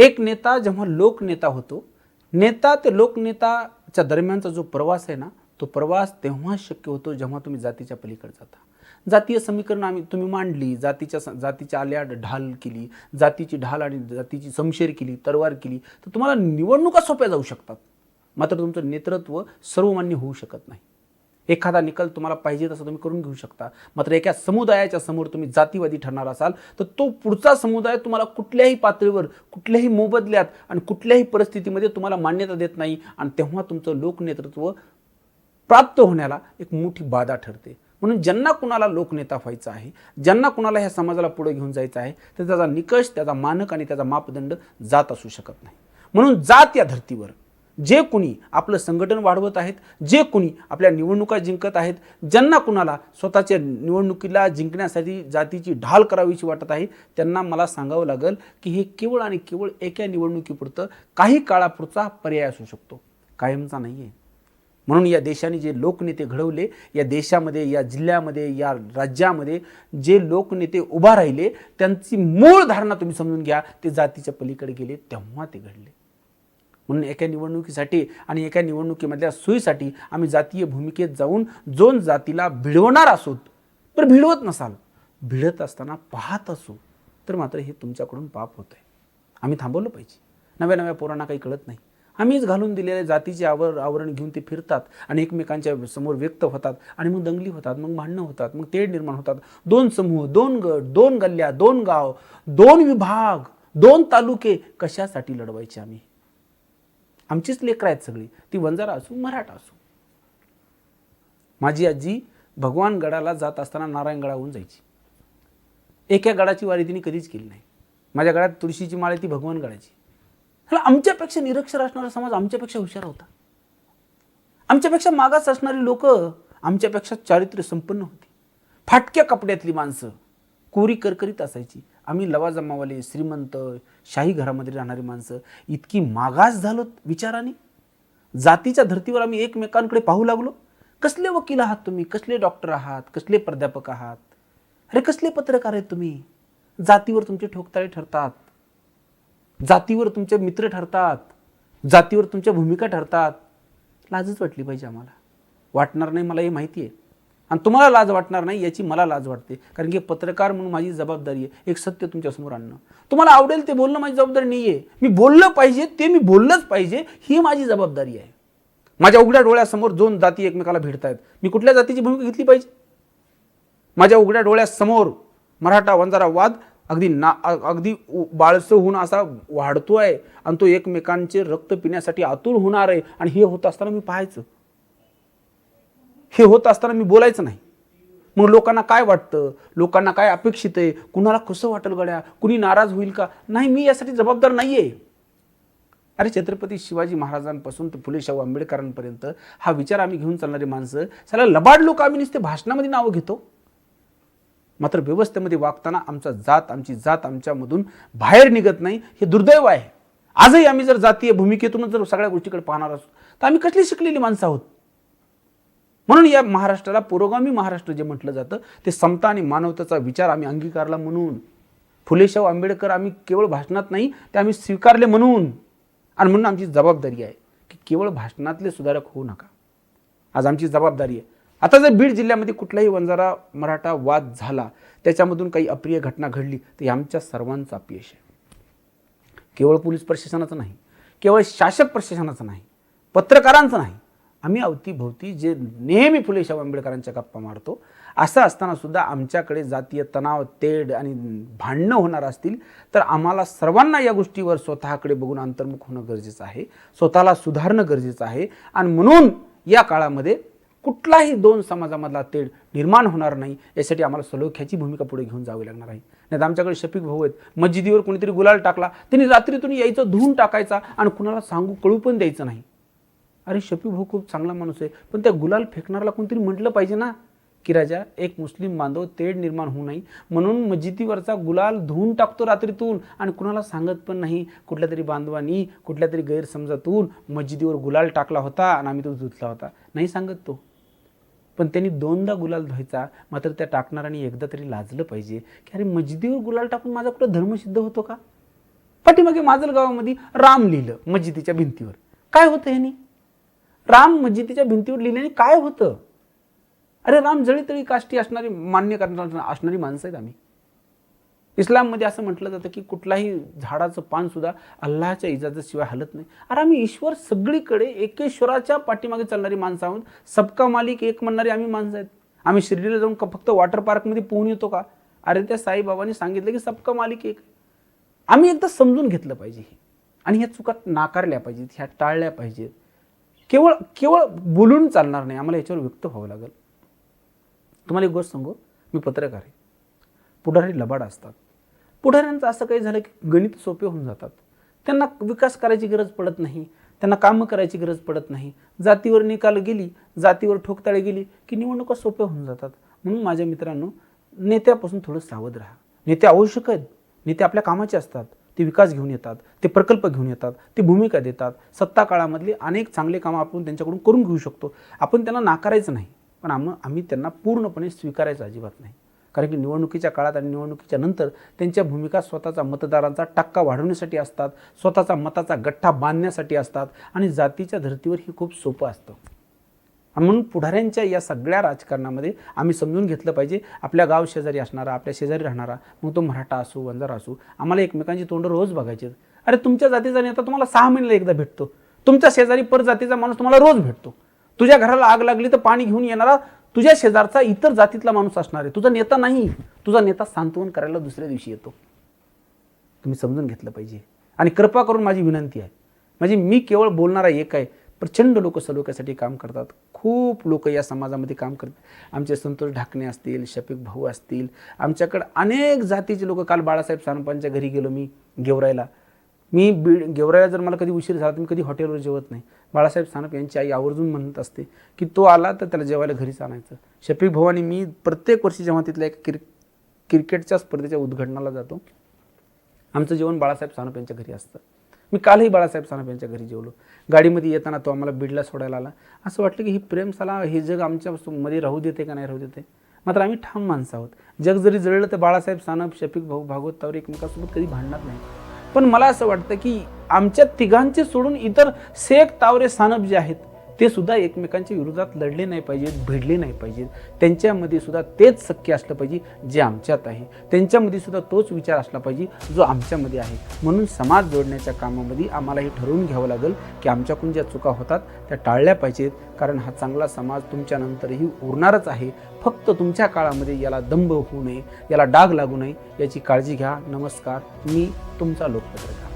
एक नेता जेव्हा लोकनेता होतो नेता ते लोकनेताच्या दरम्यानचा जो प्रवास आहे ना तो प्रवास तेव्हा शक्य होतो जेव्हा तुम्ही जातीच्या पलीकडे जाता. जातीय समीकरण आम्ही तुम्ही मांडली जातीच्या स- जातीच्या आल्या ढाल केली जातीची ढाल आणि जातीची समशेर केली तरवार केली तर तुम्हाला निवडणुका सोप्या जाऊ शकतात. मात्र तुमचं नेतृत्व सर्वमान्य होऊ शकत नाही. एखादा निकाल तुम्हाला पाहिजे तसं तुम्ही करून घेऊ शकता. मात्र एका समुदायाच्या समोर तुम्ही जातीवादी ठरणार असाल तर तो पुढचा समुदाय तुम्हाला कुठल्याही पातळीवर कुठल्याही मोबदल्यात आणि कुठल्याही परिस्थितीमध्ये तुम्हाला मान्यता देत नाही आणि तेव्हा तुमचं लोकनेतृत्व प्राप्त होण्याला एक मोठी बाधा ठरते. म्हणून ज्यांना कुणाला लोकनेता व्हायचा आहे ज्यांना कुणाला ह्या समाजाला पुढे घेऊन जायचं आहे तर त्याचा निकष त्याचा मानक आणि त्याचा मापदंड जात असू शकत नाही. म्हणून जात या धर्तीवर जे कुणी आपलं संघटन वाढवत आहेत जे कुणी आपल्या निवडणुका जिंकत आहेत ज्यांना कुणाला स्वतःच्या निवडणुकीला जिंकण्यासाठी जातीची ढाल करावीची वाटत आहे त्यांना मला सांगावं लागेल की हे केवळ आणि केवळ एका निवडणुकीपुरतं काही काळापुरता पर्याय असू शकतो. कायमचा नाही आहे म्हणून या देशाने जे लोकनेते घडवले या देशामध्ये या जिल्ह्यामध्ये या राज्यामध्ये जे लोकनेते उभा राहिले त्यांची मूळ धारणा तुम्ही समजून घ्या ते जातीच्या पलीकडे गेले तेव्हा ते घडले. म्हणून एका निवडणुकीसाठी आणि एका निवडणुकीमधल्या सोयीसाठी आम्ही जातीय भूमिकेत जाऊन जोन जातीला भिडवणार असोत. तर भिडवत नसाल. भिडत असताना पाहत असू. तर मात्र हे तुमच्याकडून पाप होत आहे आम्ही थांबवलं पाहिजे. नव्या नव्या पोरांना काही कळत नाही. आम्हीच घालून दिलेल्या जातीचे आवर आवरण घेऊन ते फिरतात आणि एकमेकांच्या समोर व्यक्त होतात आणि मग दंगली होतात मग भांडणं होतात मग तेढ निर्माण होतात. दोन समूह दोन गट दोन गल्ल्या दोन गाव दोन विभाग दोन तालुके कशासाठी लढवायचे आम्ही? आमचीच लेकरं आहेत सगळी. ती वंजारा असू मराठा असू. माझी आजी भगवान गडाला जात असताना नारायणगडाहून जायची. एका गडाची वारी तिने कधीच केली नाही. माझ्या गडात तुळशीची माळ आहे ती भगवान गडाची. ह्याला आमच्यापेक्षा निरक्षर असणारा समाज आमच्यापेक्षा हुशार होता. आमच्यापेक्षा मागास असणारी लोक आमच्यापेक्षा चारित्र्य संपन्न होती. फाटक्या कपड्यातली माणसं कोरी करकरीत असायची. आम्ही लवाजमावाले श्रीमंत शाही घरामध्ये राहणारी माणसं इतकी मागास झालो विचाराने. जातीच्या धर्तीवर आम्ही एकमेकांकडे पाहू लागलो. कसले वकील आहात तुम्ही? कसले डॉक्टर आहात? कसले प्राध्यापक आहात? अरे कसले पत्रकार आहेत तुम्ही? जातीवर तुमचे ठोकताळे ठरतात. जातीवर तुमचे मित्र ठरतात. जातीवर तुमच्या भूमिका ठरतात. लाजच वाटली पाहिजे आम्हाला. वाटणार नाही मला हे माहिती आहे. आणि तुम्हाला लाज वाटणार नाही याची मला लाज वाटते. कारण की पत्रकार म्हणून माझी जबाबदारी आहे. एक सत्य तुमच्यासमोर आणणं. तुम्हाला आवडेल ते बोलणं माझी जबाबदारी नाही आहे मी बोललं पाहिजे ते मी बोललंच पाहिजे ही माझी जबाबदारी आहे. माझ्या उघड्या डोळ्यासमोर दोन जाती एकमेकाला भिडतायत. मी कुठल्या जातीची भूमिका घेतली पाहिजे? माझ्या उघड्या डोळ्यासमोर मराठा वंजारा वाद अगदी ना अगदी उ- बाळसं होऊन असा वाढतोय आणि तो एकमेकांचे रक्त पिण्यासाठी आतुर होणार आहे. आणि हे होत असताना मी पाहायचं. हे होत असताना मी बोलायचं नाही. मग लोकांना काय वाटतं? लोकांना काय अपेक्षित आहे? कुणाला कसं वाटेल गड्या? कुणी नाराज होईल का? नाही मी यासाठी जबाबदार नाही आहे अरे छत्रपती शिवाजी महाराजांपासून ते फुले शाहू आंबेडकरांपर्यंत हा विचार आम्ही घेऊन चालणारी माणसं त्याला लबाड लोक आम्ही नुसते भाषणामध्ये नावं घेतो. मात्र व्यवस्थेमध्ये वागताना आमचा जात आमची जात आमच्यामधून बाहेर निघत नाही हे दुर्दैव आहे. आजही आम्ही जर जातीय भूमिकेतूनच जर सगळ्या गोष्टीकडे पाहणार असू तर आम्ही कसली शिकलेली माणसं आहोत? म्हणून या महाराष्ट्राला पुरोगामी महाराष्ट्र जे म्हटलं जातं ते समता आणि मानवतेचा विचार आम्ही अंगीकारला म्हणून. फुलेशाहू आंबेडकर आम्ही केवळ भाषणात नाही ते आम्ही स्वीकारले म्हणून. आणि म्हणून आमची जबाबदारी आहे की केवळ भाषणातले सुधारक होऊ नका. आज आमची जबाबदारी आहे. आता जर बीड जिल्ह्यामध्ये कुठलाही वंजारा मराठा वाद झाला त्याच्यामधून काही अप्रिय घटना घडली तर आमच्या सर्वांचं अपयश आहे. केवळ पोलीस प्रशासनाचं नाही केवळ शासक प्रशासनाचं नाही पत्रकारांचं नाही आम्ही अवतीभोवती जे नेहमी फुले शाहू आंबेडकरांच्या गप्पा मारतो असं असताना सुद्धा आमच्याकडे जातीय तणाव तेढ आणि भांडणं होणार असतील तर आम्हाला सर्वांना या गोष्टीवर स्वतःकडे बघून अंतर्मुख होणं गरजेचं आहे स्वतःला सुधारणं गरजेचं आहे आणि म्हणून या काळामध्ये कुठलाही दोन समाजामधला तेढ निर्माण होणार नाही यासाठी आम्हाला सलोख्याची भूमिका पुढे घेऊन जावी लागणार आहे. नाही तर आमच्याकडे शफिक भाऊ आहेत मस्जिदीवर कोणीतरी गुलाल टाकला त्यांनी रात्रीतून यायचं धुवून टाकायचा आणि कुणाला सांगू कळू पण द्यायचं नाही. अरे शफी भाऊ खूप चांगला माणूस आहे. पण त्या गुलाल फेकणाऱ्याला कोणतरी म्हटलं पाहिजे ना? की राजा एक मुस्लिम बांधव तेढ निर्माण होऊ नये. म्हणून मस्जिदीवरचा गुलाल धुवून टाकतो रात्रीतून. आणि कुणाला सांगत पण नाही. कुठल्या तरी बांधवानी कुठल्या तरी गैरसमजातून मस्जिदीवर गुलाल टाकला होता आणि आम्ही तो धुतला होता. नाही सांगत तो. पण त्यांनी दोनदा गुलाल धुवायचा. मात्र त्या टाकणाऱ्याने एकदा तरी लाजलं पाहिजे. की अरे मस्जिदीवर गुलाल टाकून माझा कुठं धर्म सिद्ध होतो का? पाठीमागे माजल गावामध्ये राम लिहिलं मस्जिदीच्या भिंतीवर. काय होतं ह्यानी? राम म्हणजे मस्जिदीच्या भिंतीवर लिहिल्याने काय होतं? अरे राम जळीतळी काष्टी असणारी मान्य करणार असणारी माणसं आहेत आम्ही. इस्लाममध्ये असं म्हटलं जातं की कुठलाही झाडाचं पान सुद्धा अल्लाच्या इजाजतशिवाय हलत नाही. अरे आम्ही ईश्वर सगळीकडे एकेश्वराच्या पाठीमागे चालणारी माणसं आहोत. सबका मालिक एक म्हणणारी आम्ही माणसं आहेत. आम्ही शिर्डीला जाऊन फक्त वॉटर पार्कमध्ये पोहून येतो का? अरे त्या साईबाबांनी सांगितलं की सबका मालिक एक. आम्ही एकदा समजून घेतलं पाहिजे आणि ह्या चुका नाकारल्या पाहिजेत ह्या टाळल्या पाहिजेत. केवळ केवळ बोलून चालणार नाही. आम्हाला याच्यावर व्यक्त व्हावं लागेल. तुम्हाला एक गोष्ट सांगू? मी पत्रकार आहे. पुढारी लबाड असतात. पुढाऱ्यांचं असं काही झालं की गणित सोपे होऊन जातात. त्यांना विकास करायची गरज पडत नाही. त्यांना कामं करायची गरज पडत नाही. जातीवर निकाल गेली जातीवर ठोकताळे गेली की निवडणुका सोप्या होऊन जातात. म्हणून माझ्या मित्रांनो नेत्यापासून थोडं सावध राहा. नेते आवश्यक आहेत. नेते आपल्या कामाचे असतात. ते विकास घेऊन येतात ते प्रकल्प घेऊन येतात ते भूमिका देतात. सत्ता काळामधले अनेक चांगले कामं आपण त्यांच्याकडून करून घेऊ शकतो. आपण त्यांना नाकारायचं नाही पण आम आम्ही त्यांना पूर्णपणे स्वीकारायचं अजिबात नाही. कारण की निवडणुकीच्या काळात आणि निवडणुकीच्या नंतर त्यांच्या भूमिका स्वतःचा मतदारांचा टक्का वाढवण्यासाठी असतात स्वतःचा मताचा गठ्ठा बांधण्यासाठी असतात आणि जातीच्या धर्तीवर हे खूप सोपं असतं. म्हणून पुढाऱ्यांच्या या सगळ्या राजकारणामध्ये आम्ही समजून घेतलं पाहिजे. आपल्या गाव शेजारी असणारा आपल्या शेजारी राहणारा मग तो मराठा असो वंजारा असो आम्हाला एकमेकांची तोंड रोज बघायची. अरे तुमच्या जातीचा नेता तुम्हाला सहा महिन्याला एकदा भेटतो. तुमच्या शेजारी पर जातीचा माणूस तुम्हाला रोज भेटतो. तुझ्या घराला आग लागली तर पाणी घेऊन येणारा तुझ्या शेजारचा इतर जातीतला माणूस असणार आहे. तुझा नेता नाही. तुझा नेता सांत्वन करायला दुसऱ्या दिवशी येतो. तुम्ही समजून घेतलं पाहिजे. आणि कृपा करून माझी विनंती आहे. म्हणजे मी केवळ बोलणारा एक आहे. प्रचंड लोक सलोख्यासाठी काम करतात. खूप लोक या समाजामध्ये काम करतात आमचे संतोष ढाकणे असतील शफीक भाऊ असतील आमच्याकडं अनेक जातीचे लोक. काल बाळासाहेब सानपांच्या घरी गेलो मी गेवरायला. मी बीड गेवरायला जर मला कधी उशीर झाला तर मी कधी हॉटेलवर जेवत नाही. बाळासाहेब सानप यांची आई आवर्जून म्हणत असते की तो आला तर त्याला जेवायला घरीच आणायचं. शफीक भाऊ आणि मी प्रत्येक वर्षी जेव्हा तिथल्या एक क्रिक क्रिकेटच्या स्पर्धेच्या उद्घाटनाला जातो आमचं जेवण बाळासाहेब सानप यांच्या घरी असतं. मी कालही बाळासाहेब सानप यांच्या घरी जेवलो. गाडीमध्ये येताना तो आम्हाला बीडला सोडायला आला. असं वाटलं की ही प्रेमसाला हे जग आमच्या मध्ये राहू देते का नाही राहू देते? मात्र आम्ही ठाम माणसं आहोत. जग जरी जळलं तर बाळासाहेब सानप शफीक भाऊ भागवत तावर एकमेकांसोबत कधी भांडणार नाही पण मला असं वाटतं की आमच्या तिघांचे सोडून इतर शेख तावरे सानप जे आहेत ते सुद्धा एकमेकांच्या विरोधात लढले नाही पाहिजेत भिडले नाही पाहिजेत. त्यांच्यामध्ये सुद्धा तेच शक्य असलं पाहिजे जे आमच्यात आहे. त्यांच्यामध्ये सुद्धा तोच विचार असला पाहिजे जो आमच्यामध्ये आहे. म्हणून समाज जोडण्याच्या कामामध्ये आम्हाला हे ठरवून घ्यावं लागेल की आमच्याकडून ज्या चुका होतात त्या टाळल्या पाहिजेत. कारण हा चांगला समाज तुमच्यानंतरही उरणारच आहे. फक्त तुमच्या काळामध्ये याला दंभ होऊ नये याला डाग लागू नये याची काळजी घ्या. नमस्कार. मी तुमचा लोकपत्रकार.